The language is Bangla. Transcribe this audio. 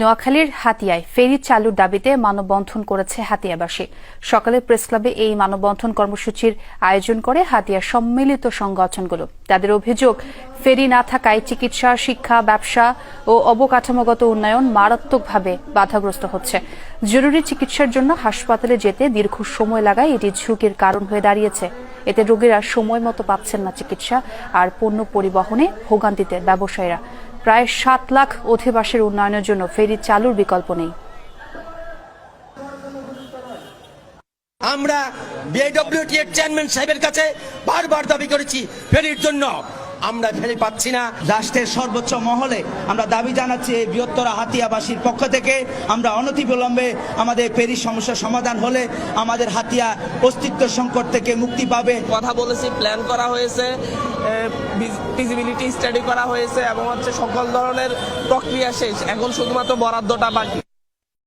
নোয়াখালীর হাতিয়ায় ফেরি চালুর দাবিতে মানববন্ধন করেছে হাতিয়াবাসী। সকালে প্রেসক্লাবে এই মানববন্ধন কর্মসূচির আয়োজন করে হাতিয়া সম্মিলিত সংগঠনগুলো। তাদের অভিযোগ, ফেরি না থাকায় চিকিৎসা, শিক্ষা, ব্যবসা ও অবকাঠামোগত উন্নয়ন মারাত্মকভাবে বাধাগ্রস্ত হচ্ছে। জরুরি চিকিৎসার জন্য হাসপাতালে যেতে দীর্ঘ সময় লাগায় এটি ঝুঁকির কারণ হয়ে দাঁড়িয়েছে। এতে রোগীরা সময় মতো পাচ্ছেন না চিকিৎসা আর পণ্য পরিবহনে ভোগান্তিতে ব্যবসায়ীরা। প্রায় সাত লাখ অধিবাসীর উন্নয়নের জন্য ফেরি চালুর বিকল্প নেই। আমরা বিআইডব্লিউটি চেয়ারম্যান সাহেবের কাছে বারবার দাবি করেছি ফেরির জন্য। আমরা ফেরি পাচ্ছি না। রাষ্ট্রের সর্বোচ্চ মহলে আমরা দাবি জানাচ্ছি এই বৃহত্তর হাতিয়াবাসীর পক্ষ থেকে। আমরা অনতিবিলম্বে আমাদের পেরিস সমস্যার সমাধান হলে আমাদের হাতিয়া অস্তিত্ব সংকট থেকে মুক্তি পাবে। কথা বলেছি প্ল্যান করা হয়েছে ফিজিবিলিটি স্টাডি করা হয়েছে, এবং হচ্ছে সকল ধরনের প্রক্রিয়া শেষ। এখন শুধুমাত্র বরাদ্দটা বাকি।